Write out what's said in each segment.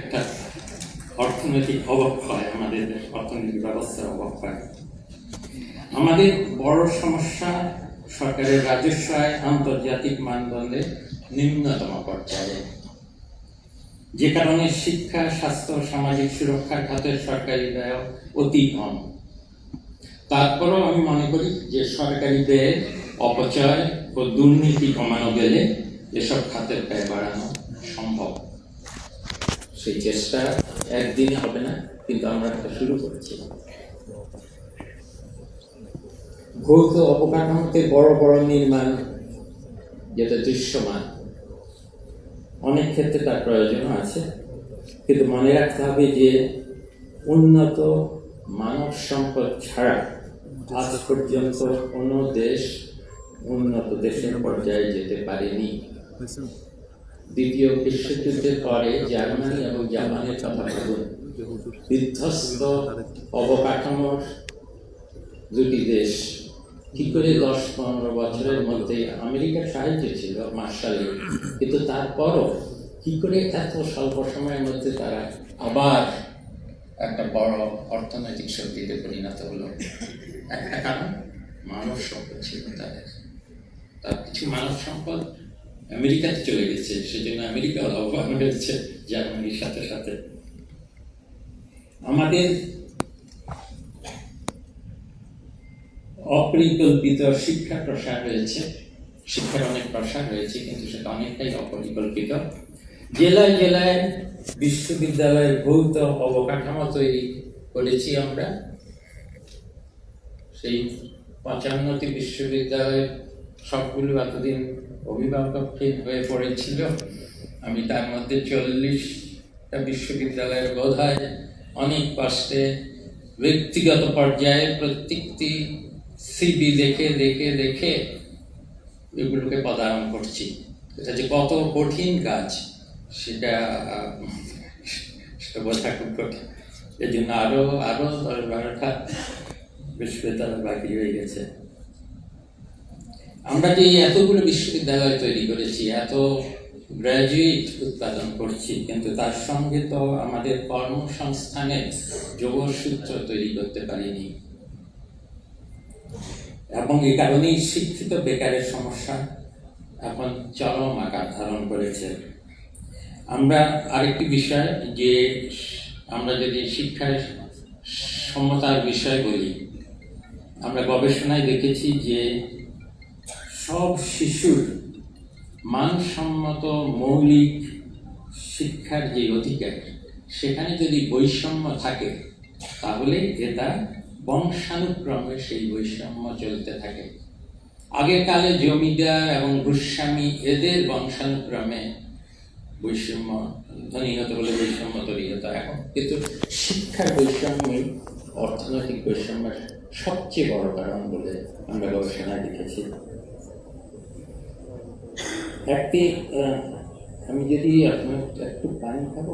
একটা অর্থনৈতিক অবক্ষয় আমাদের অর্থনৈতিক ব্যবস্থার অবক্ষয় আমাদের বড় সমস্যা সরকারের রাজস্ব আয় আন্তর্জাতিক মানদণ্ডে নিম্নতম পর্যায়ে। যে কারণে শিক্ষা, স্বাস্থ্য, সামাজিক সুরক্ষার খাতের সরকারি ব্যয় অতি কম। তারপরও আমি মনে করি যে সরকারি ব্যয়, অপচয় ও দুর্নীতি কমানো গেলে এসব খাতের ব্যয় বাড়ানো সম্ভব। সেই চেষ্টা একদিনে হবে না, কিন্তু আমরা একটা শুরু করেছি। ভৌত অবকাঠামোতে বড় বড় নির্মাণ যেটা দৃশ্যমান, অনেক ক্ষেত্রে তার প্রয়োজন আছে। কিন্তু মনে রাখতে হবে যে উন্নত মানব সম্পদ ছাড়া আজ পর্যন্ত কোনো দেশ উন্নত দেশের পর্যায়ে যেতে পারেনি। দ্বিতীয় বিশ্বযুদ্ধের পরে জার্মানি এবং জাপানের কথা ভাবুন বিধ্বস্ত অবকাঠামোর দুটি দেশ। কি করে দশ পনেরো বছরের মধ্যে আমেরিকার সাহায্য ছিল মার্শালে, কিন্তু তারপরও কি করে এত স্বল্প সময়ের মধ্যে তারা আবার একটা বড় অর্থনৈতিক শক্তিতে পরিণত হলো? একটা কারণ, মানব সম্পদ ছিল তাদের। তার কিছু মানব সম্পদ আমেরিকাতে চলে গেছে, সেজন্য আমেরিকা লাভবান হয়েছে জার্মানির সাথে সাথে। আমাদের অপরিকল্পিত শিক্ষা প্রসার হয়েছে শিক্ষার অনেক প্রসার হয়েছে কিন্তু সেটা অনেকটাই অপরিকল্পিত। জেলায় জেলায় বিশ্ববিদ্যালয়ের ভৌত অবকাঠামো তৈরি করেছি আমরা। সেই পঁচান্নটি বিশ্ববিদ্যালয় সবগুলো এতদিন অভিভাবকহীন হয়ে পড়েছিল। আমি তার মধ্যে চল্লিশটা বিশ্ববিদ্যালয়ের বোধ অনেক কষ্টে ব্যক্তিগত পর্যায়ে প্রত্যেকটি সিবি দেখে দেখে দেখে এগুলোকে পদায়ন করছি। এটা যে কত কঠিন কাজ, সেটা সেটা বোঝা খুব কঠিন। এই জন্য আরও আরও দশ বারোটা বিশ্ববিদ্যালয় বাকি হয়ে গেছে। আমরা যে এতগুলো বিশ্ববিদ্যালয় তৈরি করেছি, এত গ্র্যাজুয়েট উৎপাদন করছি, কিন্তু তার সঙ্গে তো আমাদের কর্মসংস্থানের যোগসূত্র তৈরি করতে পারিনি। এবং এই কারণেই শিক্ষিত বেকারের সমস্যা এখন চরম আকার ধারণ করেছে। আমরা আরেকটি বিষয় যে আমরা যদি শিক্ষার সমতার বিষয় বলি, আমরা গবেষণায় দেখেছি যে সব শিশুর মানসম্মত মৌলিক শিক্ষার যে অধিকার, সেখানে যদি বৈষম্য থাকে, তাহলে এটা বংশানুক্রমে সেই বৈষম্য চলতে থাকে। আগের কালে জমিদার এবং ভূস্বামী এদের বংশানুক্রমে বৈষম্য, ধনী হতে বলে বৈষম্য তৈরি হতো। এখন কিন্তু শিক্ষার বৈষম্যই অর্থনৈতিক বৈষম্যের সবচেয়ে বড় কারণ বলে আমরা গবেষণায় দেখেছি। একটি আমি যদি আপনার একটু পানি খাব?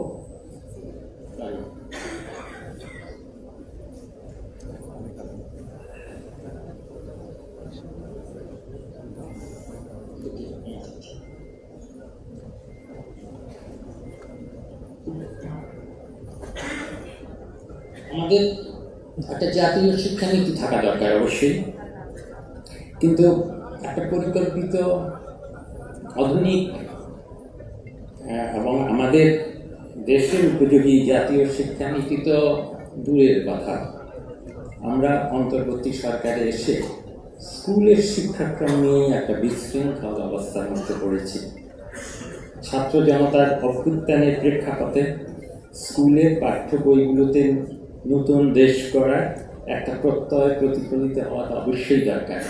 আমাদের একটা জাতীয় শিক্ষানীতি থাকা দরকার অবশ্যই। কিন্তু একটা পরিকল্পিত আধুনিক এবং আমাদের দেশের উপযোগী জাতীয় শিক্ষানীতি তো দূরের কথা। আমরা অন্তর্বর্তী সরকারে এসে স্কুলের শিক্ষাক্রম নিয়ে একটা বিশৃঙ্খল অবস্থার মধ্যে পড়েছি। ছাত্র জনতার অভ্যুত্থানের প্রেক্ষাপটে স্কুলের পাঠ্য বইগুলোতে নতুন দেশ করার একটা প্রত্যয় প্রতিফলিত হওয়া অবশ্যই দরকার।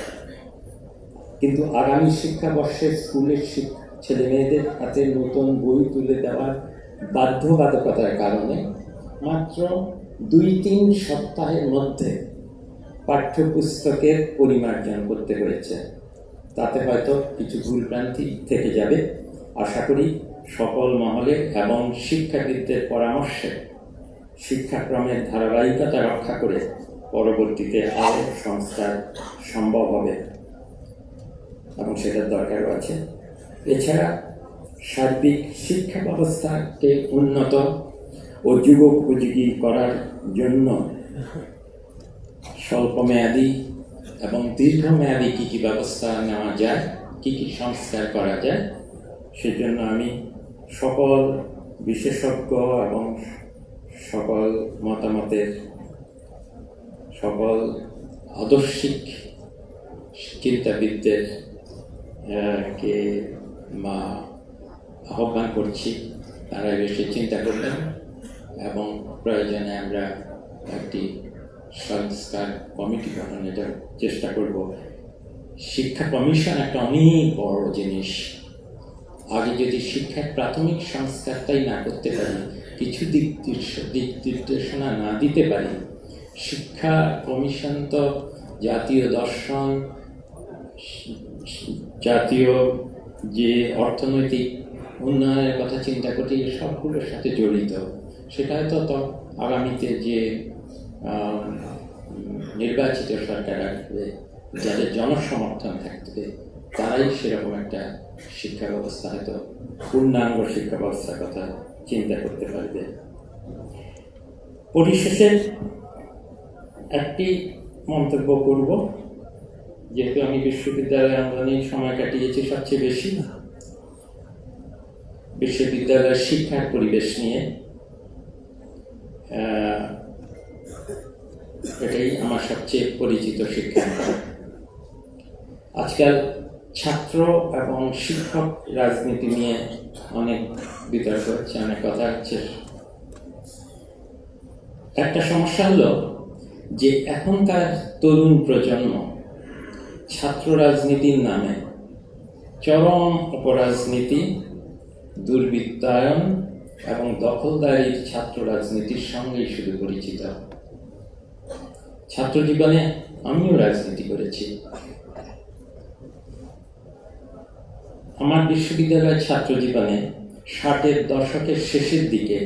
কিন্তু আগামী শিক্ষাবর্ষে স্কুলের ছেলে মেয়েদের হাতে নতুন বই তুলে দেওয়ার বাধ্যবাধকতার কারণে মাত্র দুই তিন সপ্তাহের মধ্যে পাঠ্যপুস্তকের পরিমার্জন করতে হয়েছে। তাতে হয়তো কিছু ভুলভ্রান্তি থেকে যাবে। আশা করি সকল মহলে এবং শিক্ষাবিদদের পরামর্শে শিক্ষাক্রমের ধারাবাহিকতা রক্ষা করে পরবর্তীতে আরও সংস্কার সম্ভব হবে। এবং সেটার দরকারও আছে। এছাড়া সার্বিক শিক্ষা ব্যবস্থাকে উন্নত ও যুগ উপযোগী করার জন্য স্বল্পমেয়াদী এবং দীর্ঘমেয়াদী কী কী ব্যবস্থা নেওয়া যায়, কী কী সংস্কার করা যায়, সেজন্য আমি সকল বিশেষজ্ঞ এবং সকল মতামতের, সকল আদর্শিক চিন্তাবিদদের কে মা আহ্বান করছি, তারা বেশি চিন্তা করবেন এবং প্রয়োজনে আমরা একটি সংস্কার কমিটি গঠনের চেষ্টা করব। শিক্ষা কমিশন একটা অনেক বড় জিনিস। আগে যদি শিক্ষার প্রাথমিক সংস্কারটাই না করতে পারি, কিছু দিক দিক নির্দেশনা না দিতে পারি, শিক্ষা কমিশন তো জাতীয় দর্শন জাতীয় যে অর্থনৈতিক উন্নয়নের কথা চিন্তা করি সবগুলোর সাথে জড়িত। সেটা হয়তো তো আগামীতে যে নির্বাচিত সরকার আসবে, যাদের জনসমর্থন থাকবে, তারাই সেরকম একটা শিক্ষা ব্যবস্থা হয়তো, পূর্ণাঙ্গ শিক্ষা ব্যবস্থার কথা চিন্তা করতে পারবে। পরিশেষে একটি মন্তব্য করব। যেহেতু আমি বিশ্ববিদ্যালয়ে আন্দোলনে সময় কাটিয়েছি সবচেয়ে বেশি, বিশ্ববিদ্যালয়ের শিক্ষার পরিবেশ নিয়ে এটাই আমার সবচেয়ে পরিচিত শিক্ষা। আজকাল ছাত্র এবং শিক্ষক রাজনীতি নিয়ে অনেক বিতর্ক হচ্ছে, অনেক কথা হচ্ছে। একটা সমস্যা হলো যে এখনকার তরুণ প্রজন্ম ছাত্র রাজনীতির নামে। চরম অপরাজনীতি, দুর্বৃত্তায়ন এবং দখলদারির ছাত্র রাজনীতির সঙ্গেই শুধু পরিচিত। ছাত্র জীবনে আমিও রাজনীতি করেছি। আমার বিশ্ববিদ্যালয়ের ছাত্র জীবনে ষাটের দশকের শেষের দিকে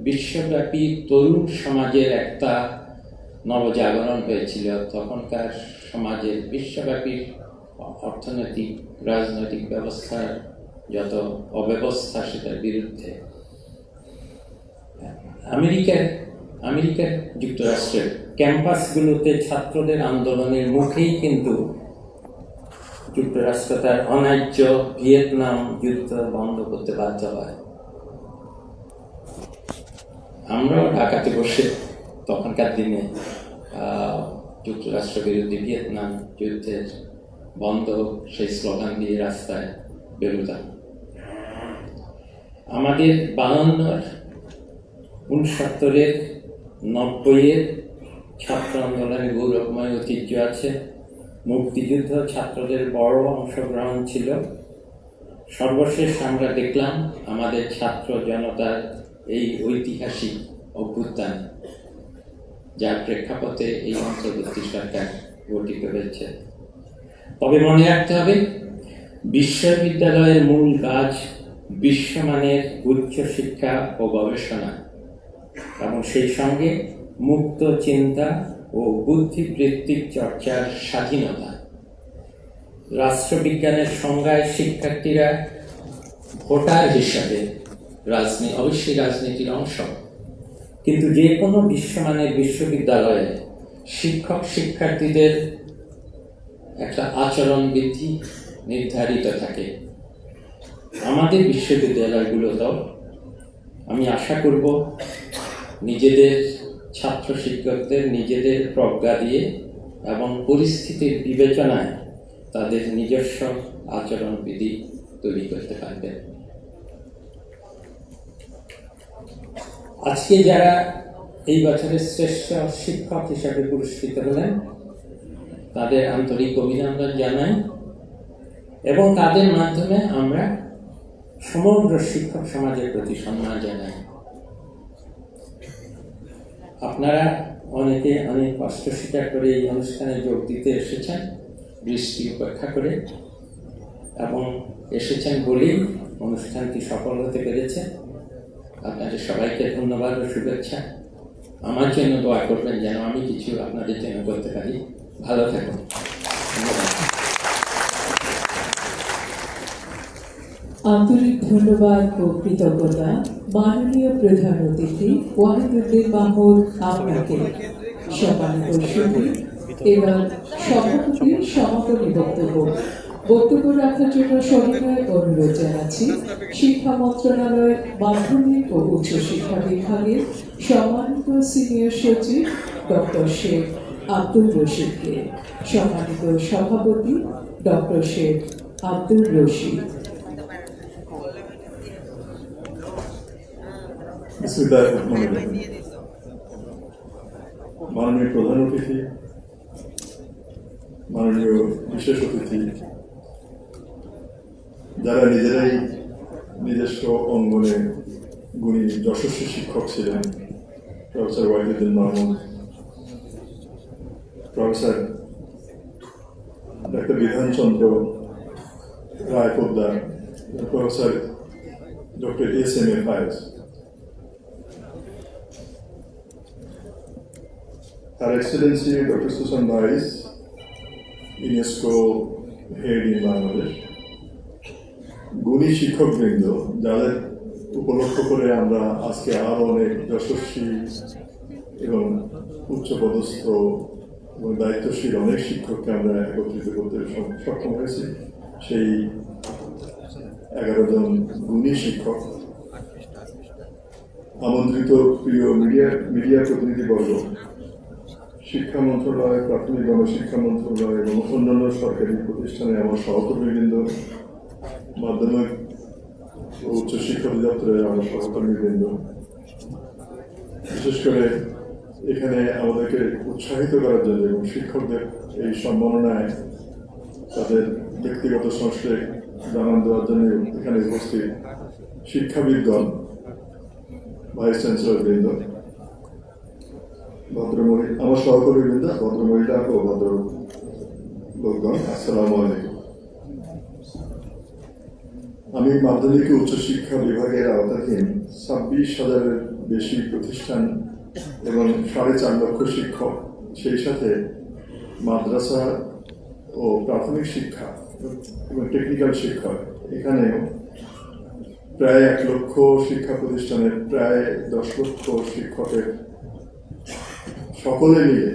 বিশ্বব্যাপী তরুণ সমাজের একটা নবজাগরণ হয়েছিল তখনকার সমাজের বিশ্বব্যাপী অর্থনৈতিক, রাজনৈতিক ব্যবস্থার যত অব্যবস্থা সেটার বিরুদ্ধে। আমেরিকার আমেরিকার যুক্তরাষ্ট্রের ক্যাম্পাসগুলোতে ছাত্রদের আন্দোলনের মুখেই কিন্তু যুক্তরাষ্ট্র তার অন্যায্য ভিয়েতনাম যুদ্ধ বন্ধ করতে বাধ্য হয়। আমরাও ঢাকাতে বসে তখনকার দিনে আহ, যুক্তরাষ্ট্র বিরোধী ভিয়েতনাম যুদ্ধের বন্ধ সেই স্লোগান দিয়ে রাস্তায় বেরোতাম। আমাদের বানান্নর উনসত্তরের নব্বইয়ের ছাত্র আন্দোলনে গৌরবময় ঐতিহ্য আছে। মুক্তিযুদ্ধ ছাত্রদের বড় অংশগ্রহণ ছিল। সর্বশেষ আমরা দেখলাম আমাদের ছাত্র জনতার এই ঐতিহাসিক অভ্যুত্থান। যার প্রেক্ষাপটে এই অন্তর্বর্তী সরকার গঠিত হয়েছে। তবে মনে রাখতে হবে, বিশ্ববিদ্যালয়ের মূল কাজ বিশ্বমানের উচ্চ শিক্ষা ও গবেষণা। এবং সেই সঙ্গে মুক্ত চিন্তা ও বুদ্ধিবৃত্তিক চর্চার স্বাধীনতা। রাষ্ট্রবিজ্ঞানের সংজ্ঞায় শিক্ষার্থীরা ভোটার হিসাবে রাজনীতি অবশ্যই রাজনীতির অংশ। কিন্তু যে কোনো বিশ্বমানের বিশ্ববিদ্যালয়ে শিক্ষক শিক্ষার্থীদের একটা আচরণ বিধি নির্ধারিত থাকে। আমাদের বিশ্ববিদ্যালয়গুলোতেও আমি আশা করব নিজেদের ছাত্র শিক্ষকদের নিজেদের প্রজ্ঞা দিয়ে এবং পরিস্থিতির বিবেচনায় তাদের নিজস্ব আচরণবিধি তৈরি করতে পারবে। আজকে যারা এই বছরের শ্রেষ্ঠ শিক্ষক হিসাবে পুরস্কৃত হলেন, তাদের আন্তরিক অভিনন্দন জানাই এবং তাদের মাধ্যমে আমরা সমগ্র শিক্ষক সমাজের প্রতি সম্মান জানাই। আপনারা অনেকে অনেক কষ্ট স্বীকার করে এই অনুষ্ঠানে যোগ দিতে এসেছেন বৃষ্টি উপেক্ষা করে এবং এসেছেন বলেই অনুষ্ঠানটি সফল হতে পেরেছে। আপনাদের সবাইকে ধন্যবাদ ও শুভেচ্ছা। আমার জন্য দোয়া করবেন যেন আমি কিছু আপনাদের জন্য করতে পারি। ভালো থাকুন। আন্তরিক ধন্যবাদ ও কৃতজ্ঞতা মাননীয় প্রধান অতিথি ওয়াহিদুদ্দিন মাহমুদ আপনাকে। সম্মানিত এবার সভাপতির সমাপনী বক্তব্য। বক্তব্য রাখার জন্য সবিনয় অনুরোধ জানাচ্ছি। শিক্ষা মন্ত্রণালয়ের মাধ্যমিক ও বিভাগের সম্মানিত সিনিয়র সচিব ডক্টর শেখ আব্দুল রশিদকে, সম্মানিত সভাপতি ডক্টর শেখ আব্দুল রশিদ। মাননীয় প্রধান অতিথি, মাননীয় বিশেষ অতিথি যারা নিজেরাই নিজস্ব অঙ্গনে গুণী যশস্বী শিক্ষক ছিলেন professor Wahiduddin Mahmud professor doctor Bidhanchandra Roy Poddar professor doctor S M A Fayez Her Excellency Dr. Susan Rice, UNESCO head in Bangladesh গুণী শিক্ষকবৃন্দ, যাদের উপলক্ষ করে আমরা আজকে আরও অনেক যশস্বী এবং উচ্চপদস্থ এবং দায়িত্বশীল অনেক শিক্ষককে আমরা একত্রিত করতে সক্ষম হয়েছি। সেই এগারো জন গুণী শিক্ষক, আমন্ত্রিত প্রিয় মিডিয়া মিডিয়া প্রতিনিধিবর্গ, শিক্ষা মন্ত্রণালয়, প্রাথমিক গণশিক্ষা মন্ত্রণালয় এবং অন্যান্য সরকারি প্রতিষ্ঠানে আমার সহকর্মীবৃন্দ মাধ্যমিক ও উচ্চশিক্ষা অধিদপ্তরের আমার সহকর্মীবৃন্দ বিশেষ করে এখানে আমাদেরকে উৎসাহিত করার জন্য এবং শিক্ষকদের এই সম্মাননায় তাদের ব্যক্তিগত সংস্কারে জানান দেওয়ার জন্য এখানে উপস্থিত শিক্ষাবিদগণ ভাইস চ্যান্সেলর বৃন্দ ভদ্রমহিলা আমার সহকর্মী বৃন্দ ভদ্রমহিলা ও ভদ্র লোকগণ আসসালামু আলাইকুম আমি মাধ্যমিক উচ্চশিক্ষা বিভাগের আওতাধীন ছাব্বিশ হাজারের বেশি প্রতিষ্ঠান এবং সাড়ে চার লক্ষ শিক্ষক, সেই সাথে মাদ্রাসা ও প্রাথমিক শিক্ষা এবং টেকনিক্যাল শিক্ষা। এখানেও প্রায় এক লক্ষ শিক্ষা প্রতিষ্ঠানের প্রায় দশ লক্ষ শিক্ষকের সকলে মিলে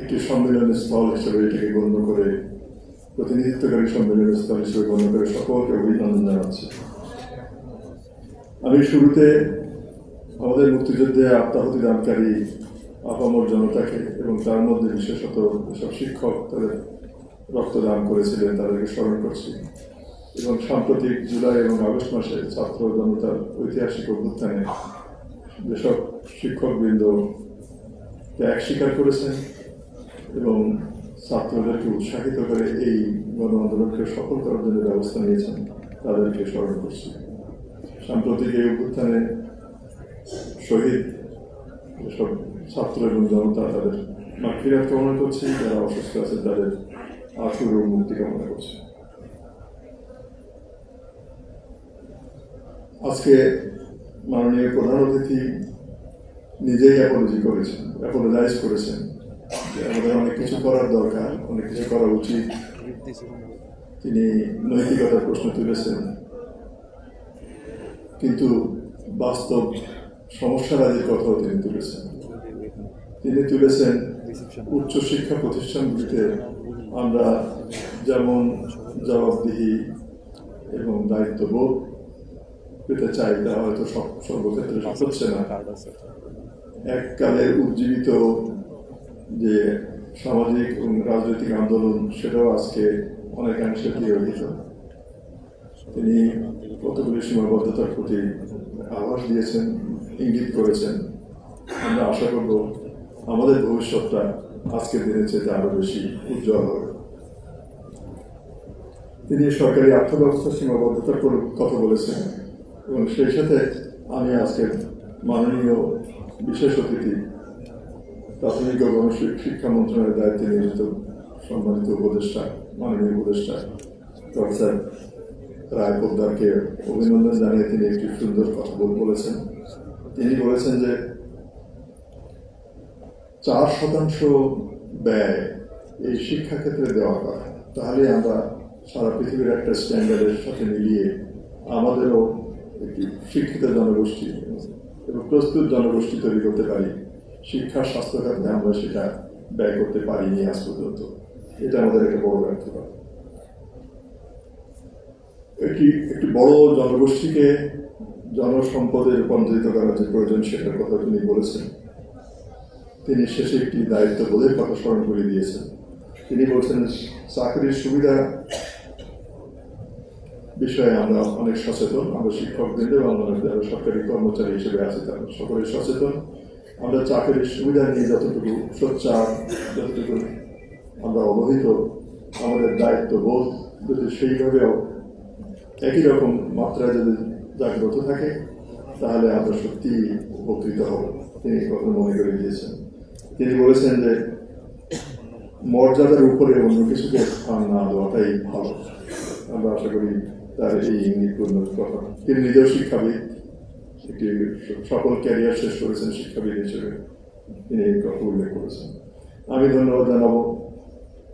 একটি সম্মেলনের স্থল হিসেবে এটাকে গণ্য করে প্রতিনিধিত্বকারী সম্মেলনের স্থল হিসেবে গণ্য করে সকলকে অভিনন্দন জানাচ্ছি আমি শুরুতে আমাদের মুক্তিযুদ্ধে আত্মাহুতি দানকারী আপামর জনতাকে এবং তার মধ্যে বিশেষত যেসব শিক্ষক তাদের রক্তদান করেছিলেন তাদেরকে স্মরণ করছি এবং সাম্প্রতিক জুলাই এবং আগস্ট মাসে ছাত্র জনতার ঐতিহাসিক অভ্যুত্থানে যেসব শিক্ষকবৃন্দ ত্যাগ স্বীকার করেছেন এবং ছাত্রদেরকে উৎসাহিত করে এই গণ আন্দোলনকে সফল করার জন্য ব্যবস্থা নিয়েছেন, তাদেরকে স্মরণ করছি। সাম্প্রতিক এই অভ্যুত্থানে শহীদ যেসব ছাত্র এবং জনতা তাদের মাতৃরাত কামনা করছি, যারা অসুস্থ আছে তাদের আশুর ও মুক্তি কামনা করছি। আজকে মাননীয় প্রধান অতিথি নিজেই অ্যাপোলজি করেছেন অ্যাপোলোজাইজ করেছেন। আমাদের অনেক কিছু করার দরকার, অনেক কিছু করা উচিত। তিনি নৈতিকতার প্রশ্ন তুলেছেন। কিন্তু বাস্তব সমস্যারাজির কথাও তিনি তুলেছেন। তিনি তুলেছেন উচ্চশিক্ষা প্রতিষ্ঠানগুলিতে আমরা যেমন জবাবদিহি এবং দায়িত্ববোধ পেতে চাই, তা হয়তো সব সর্বক্ষেত্রে হচ্ছে না। এককালের উজ্জীবিত যে সামাজিক এবং রাজনৈতিক আন্দোলন, সেটাও আজকে অনেকাংশে তিরোহিত তিনি কতগুলি সীমাবদ্ধতার প্রতি আভাস দিয়েছেন, ইঙ্গিত করেছেন। আমরা আশা করব আমাদের ভবিষ্যৎটা আজকের দিনের চেয়ে আরও বেশি উজ্জ্বল হবে। তিনি সরকারি অর্থ ব্যবস্থা সীমাবদ্ধতার কথা বলেছেন এবং সেই সাথে আমি আজকের মাননীয় বিশেষ অতিথি প্রাথমিক ও শিক্ষা মন্ত্রণালয়ের দায়িত্বে নিয়োজিত সম্মানিত উপদেষ্টা মাননীয় উপদেষ্টা প্রফেসর রায় পোদ্দারকে অভিনন্দন জানিয়ে তিনি একটি সুন্দর কথা বলেছেন তিনি বলেছেন যে চার শতাংশ ব্যয় এই শিক্ষাক্ষেত্রে দেওয়া হয় তাহলে আমরা সারা পৃথিবীর একটা স্ট্যান্ডার্ডের সাথে মিলিয়ে আমাদেরও একটি শিক্ষিত জনগোষ্ঠী এবং প্রস্তুত জনগোষ্ঠী তৈরি করতে পারি শিক্ষা স্বাস্থ্য খাতে আমরা সেটা ব্যয় করতে পারিনি আজ পর্যন্ত এটা আমাদের একটা বড় ব্যর্থতা একটি একটি বড় জনগোষ্ঠীকে জনসম্পদে রূপান্তরিত করার যে প্রয়োজন সেটার কথা তিনি বলেছেন তিনি শেষে একটি দায়িত্ব বলে কথা স্মরণ করে দিয়েছেন তিনি বলছেন চাকরির সুবিধা বিষয়ে আমরা অনেক সচেতন আমরা শিক্ষকদের এবং আমরা যারা সরকারি কর্মচারী হিসেবে আছি তারা সকলে সচেতন আমরা চাকরির সুবিধা নিয়ে যতটুকু সোচ্চার, যতটুকু আমরা অবহিত, আমাদের দায়িত্ব বোধ যদি সেইভাবেও একই রকম মাত্রায় যদি জাগ্রত থাকে, তাহলে আমরা সত্যি উপকৃত হব। তিনি কথা মনে করে দিয়েছেন। তিনি বলেছেন যে, মর্যাদার উপরে অন্য কিছুকে স্থান না দেওয়াটাই ভালো। আমরা আশা করি তার এই ইঙ্গিতপূর্ণ কথা। তিনি নিজেও শিক্ষাবিদ একটি সকল ক্যারিয়ার শেষ করেছেন, শিক্ষাবিদ হিসেবে তিনি কথা উল্লেখ করেছেন। আমি ধন্যবাদ জানাব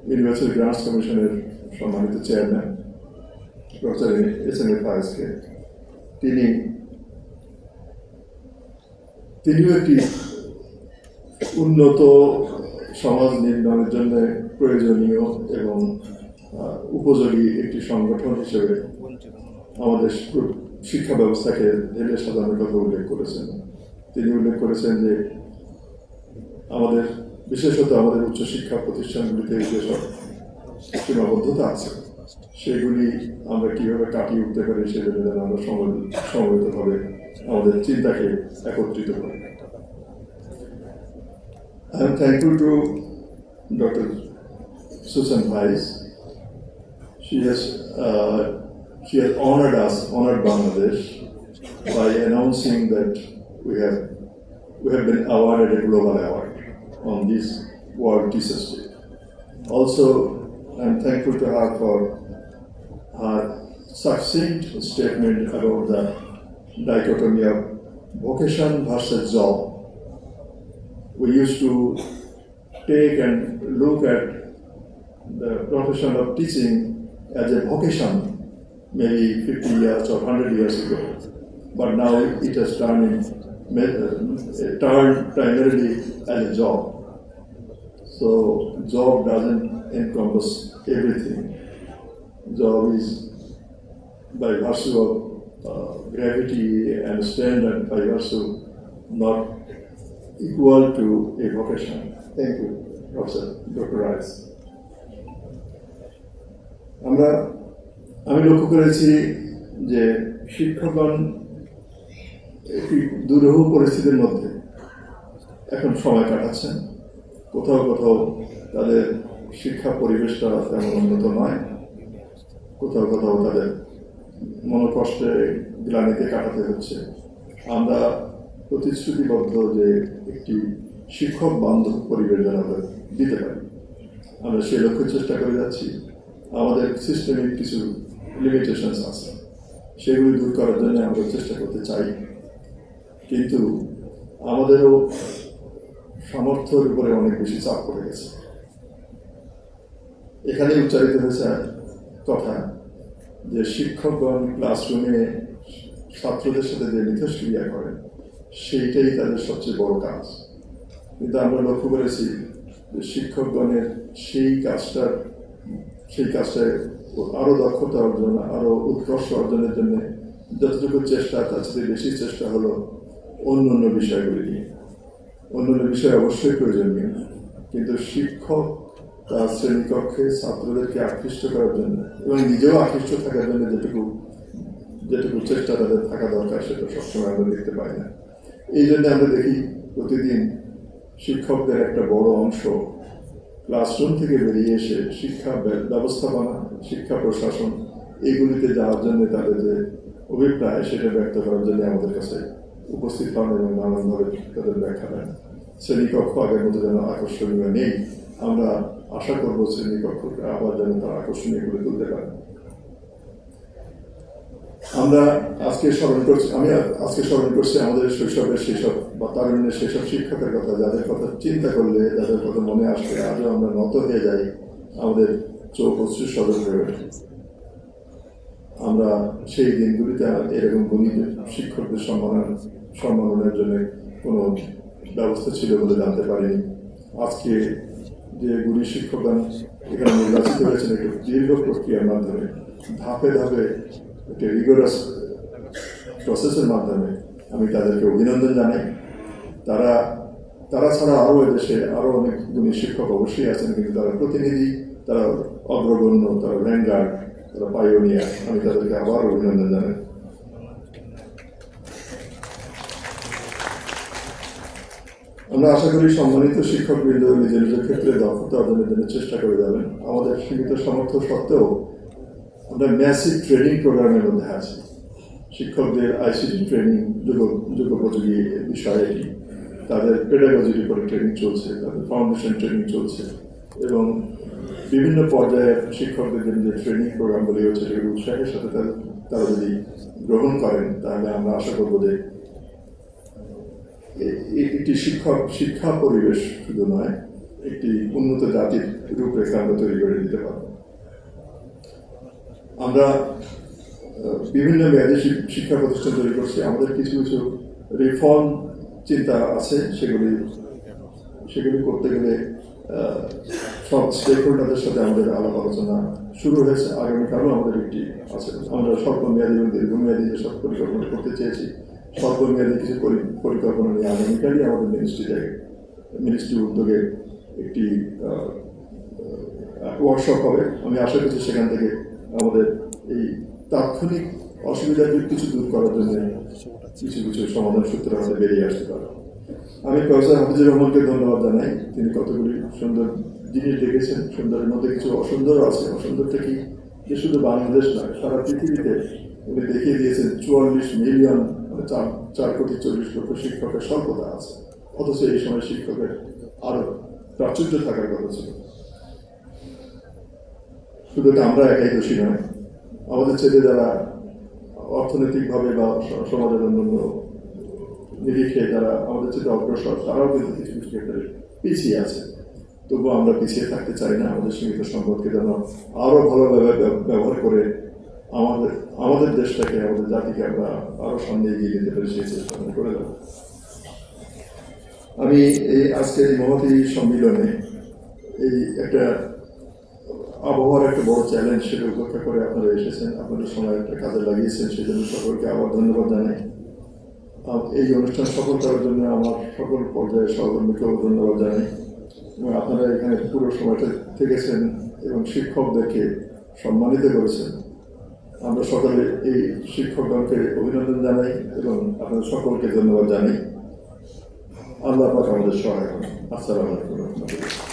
ইউনিভার্সিটি গ্রান্টস কমিশনের সম্মানিত chairman professor S M A তিনি তিনিও একটি উন্নত সমাজ নির্মাণের জন্য প্রয়োজনীয় এবং উপযোগী একটি সংগঠন হিসেবে আমাদের শিক্ষা ব্যবস্থাকে ঢেলে সাজানোর কথা উল্লেখ করেছেন তিনি উল্লেখ করেছেন যে আমাদের বিশেষত আমাদের উচ্চশিক্ষা প্রতিষ্ঠানগুলিতে যেসব সীমাবদ্ধতা আছে সেগুলি আমরা কীভাবে কাটিয়ে উঠতে পারি সেজন্য যেন আমরা সমবেত- সমবেতভাবে আমাদের চিন্তাকে একত্রিত করি I am thankful to Dr. Susan Weiss. She has uh, she has honored us, honored Bangladesh by announcing that we have we have been awarded a global award on this World Teachers Day. Also, I am thankful to her for her succinct statement about the dichotomy of vocation versus job. We used to take and look at the profession of teaching as a vocation maybe 50 years or 100 years ago. But now it has turned, in, uh, turned primarily as a job. So job doesn't encompass everything. Job is by virtue of uh, gravity and standard, by virtue not equal to a vocation. Thank you, Professor Dr. Rice. আমরা আমি লক্ষ্য করেছি যে শিক্ষকগণ একটি দুরূহ পরিস্থিতির মধ্যে এখন সময় কাটাচ্ছেন। কোথাও কোথাও তাদের শিক্ষা পরিবেশটা তেমন উন্নত নয়। কোথাও কোথাও তাদের মনোকষ্টে গ্লানিতে কাটাতে হচ্ছে। আমরা প্রতিশ্রুতিবদ্ধ যে একটি শিক্ষক বান্ধব পরিবেশ যেন আমরা দিতে পারি। আমরা সেই লক্ষ্যে চেষ্টা করে যাচ্ছি। আমাদের সিস্টেমিক কিছু লিমিটেশনস আছে সেগুলি দূর করার জন্য আমরা চেষ্টা করতে চাই। কিন্তু আমাদেরও সামর্থ্যের উপরে অনেক বেশি চাপ পড়ে গেছে। এখানে উচ্চারিত হয়েছে কথা যে শিক্ষকগণ ক্লাসরুমে ছাত্রদের সাথে যে মিথস্ক্রিয়া করেন সেইটাই তাদের সবচেয়ে বড় কাজ। কিন্তু আমরা লক্ষ্য করেছি যে শিক্ষকগণের সেই কাজটার সেই কাজটায় আরও দক্ষতা অর্জন, আরও উৎকর্ষ অর্জনের জন্য যতটুকু চেষ্টা, তার চেয়ে বেশি চেষ্টা হলো অন্য অন্য বিষয়গুলি নিয়ে। অন্য অন্য বিষয় অবশ্যই প্রয়োজনীয়, কিন্তু শিক্ষক তার শ্রেণীকক্ষে ছাত্রদেরকে আকৃষ্ট করার জন্য এবং নিজেও আকৃষ্ট থাকার জন্য যেটুকু যেটুকু চেষ্টা তাদের থাকা দরকার, সেটা সবসময় আমরা দেখতে পাই না। এই জন্য আমরা দেখি প্রতিদিন শিক্ষকদের একটা বড় অংশ ক্লাসরুম থেকে বেরিয়ে এসে শিক্ষা ব্যবস্থাপনা শিক্ষা প্রশাসন এগুলিতে যাওয়ার জন্য তাদের যে অভিপ্রায়, সেটা ব্যক্ত করার জন্য আমাদের কাছে উপস্থিত হন এবং নানানভাবে তাদের ব্যাখ্যা দেন। শ্রেণীকক্ষ আগের মতো যেন আকর্ষণীয় নেই। আমরা আশা করব শ্রেণীকক্ষকে আবার যেন তারা আকর্ষণীয় করে তুলতে পারেন আমরা আজকে স্মরণ করছি, আমি আজকে স্মরণ করছি আমাদের শৈশবের সেসব বা তারুণ্যের সেসব শিক্ষকের কথা, যাদের কথা চিন্তা করলে, যাদের কথা মনে আসলে আজও আমরা নত হয়ে যাই আমাদের হয়ে ওঠে আমরা সেই দিনগুলিতে এরকম গুণী শিক্ষকদের সম্মান সম্মাননের জন্য কোনো ব্যবস্থা ছিল বলে জানতে পারিনি। আজকে যে গুণী শিক্ষকগণ এখানে নির্বাচিত হয়েছেন, একটি দীর্ঘ প্রক্রিয়ার মাধ্যমে, ধাপে ধাপে একটি রিগোরাস প্রসেসের মাধ্যমে আমি তাদেরকে অভিনন্দন জানাই। তারা তারা ছাড়া আরও দেশে আরও অনেক গুণী শিক্ষক অবশ্যই আছেন, কিন্তু তারা প্রতিনিধি, তারা অগ্রগণ্য, তারা ভ্যাঙ্গার্ড তারা পাইওনিয়ার আমি তাদেরকে আবার অভিনন্দন জানাই। আমরা আশা করি সম্মানিত শিক্ষকবৃন্দ নিজের নিজের ক্ষেত্রে দক্ষতা অর্জনের জন্য চেষ্টা করে যাবেন। আমাদের সীমিত সামর্থ্য সত্ত্বেও আমরা ম্যাসিভ ট্রেনিং প্রোগ্রামের মধ্যে আছি। শিক্ষকদের আইসিটি ট্রেনিং যুগ, যুগোপযোগী বিষয় তাদের পেডাগজির উপরে ট্রেনিং চলছে, তাদের ফাউন্ডেশন ট্রেনিং চলছে, এবং বিভিন্ন পর্যায়ে শিক্ষকদের যে ট্রেনিং প্রোগ্রামগুলি হচ্ছে, সেগুলো উৎসাহের সাথে তারা যদি গ্রহণ করেন, তাহলে আমরা আশা করব যে একটি শিক্ষক, শিক্ষা পরিবেশ শুধু নয়, একটি উন্নত জাতির রূপরেখা আমরা তৈরি করে দিতে পারব। আমরা বিভিন্ন মেয়াদী শিক্ষা প্রতিষ্ঠান তৈরি করছি, আমাদের কিছু কিছু রিফর্ম চিন্তা আছে সেগুলি সেগুলি করতে গেলে সব স্টেক হোল্ডারদের সাথে আমাদের আলাপ আলোচনা শুরু হয়েছে। আগামীকালও আমাদের একটি আছে। আমরা স্বল্প মেয়াদী এবং দীর্ঘমেয়াদী যেসব পরিকল্পনা করতে চেয়েছি স্বল্প মেয়াদী কিছু পরি- পরিকল্পনা নিয়ে আগামীকালই আমাদের মিনিস্ট্রিতে মিনিস্ট্রি উদ্যোগে একটি ওয়ার্কশপ হবে। আমি আশা করছি সেখান থেকে আমাদের এই তাৎক্ষণিক অসুবিধার কিছু দূর করার জন্য কিছু কিছু সমাধান সূত্র আমাদের বেরিয়ে আসতে পারে আমি প্রফেসর হাফিজুর রহমানকে ধন্যবাদ জানাই। তিনি কতগুলি সুন্দর জিনিস দেখেছেন, সুন্দরের মধ্যে কিছু অসুন্দর আছে। অসুন্দরটা কি? যে শুধু বাংলাদেশ নয়, সারা পৃথিবীতে উনি দেখিয়ে দিয়েছেন চুয়াল্লিশ মিলিয়ন মানে চার চার কোটি চল্লিশ লক্ষ শিক্ষকের স্বল্পতা আছে। অথচ এই সময় শিক্ষকের আরও প্রাচুর্য থাকার কথা ছিল। শুধু আমরা একাই দোষী নয়, আমাদের ছেলে যারা অর্থনৈতিকভাবে বা সমাজের অন্যান্য নিরিখে যারা আমাদের চেয়ে অগ্রসর, তারাও কিন্তু কিছু কিছু ক্ষেত্রে পিছিয়ে আছে। তবুও আমরা পিছিয়ে থাকতে চাই না, আমাদের সীমিত সম্পদকে যেন আরও ভালোভাবে ব্যবহার করে আমাদের আমাদের দেশটাকে, আমাদের জাতিকে আমরা আরও সামনে এগিয়ে যেতে পারি সেই চেষ্টা করে যাব। আমি এই আজকের মহতী সম্মিলনে এই একটা আবহাওয়ার একটা বড় চ্যালেঞ্জ সেটা উপেক্ষা করে আপনারা এসেছেন আপনাদের সময় একটা কাজে লাগিয়েছেন সেই জন্য সকলকে আবার ধন্যবাদ জানাই এই অনুষ্ঠান সফল করার জন্য আমার সকল পর্যায়ের সহকর্মীকেও ধন্যবাদ জানাই এবং আপনারা এখানে পুরো সময়টা থেকেছেন এবং শিক্ষকদেরকে সম্মানিত করেছেন আমরা সকলে এই শিক্ষকগণকে অভিনন্দন জানাই এবং আপনাদের সকলকে ধন্যবাদ জানাই আল্লাহ আমাদের সহায় আসসালামু আলাইকুম রহমতুল্লাহ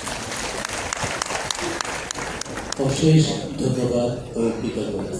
অশেষ ধন্যবাদ ও কৃতজ্ঞতা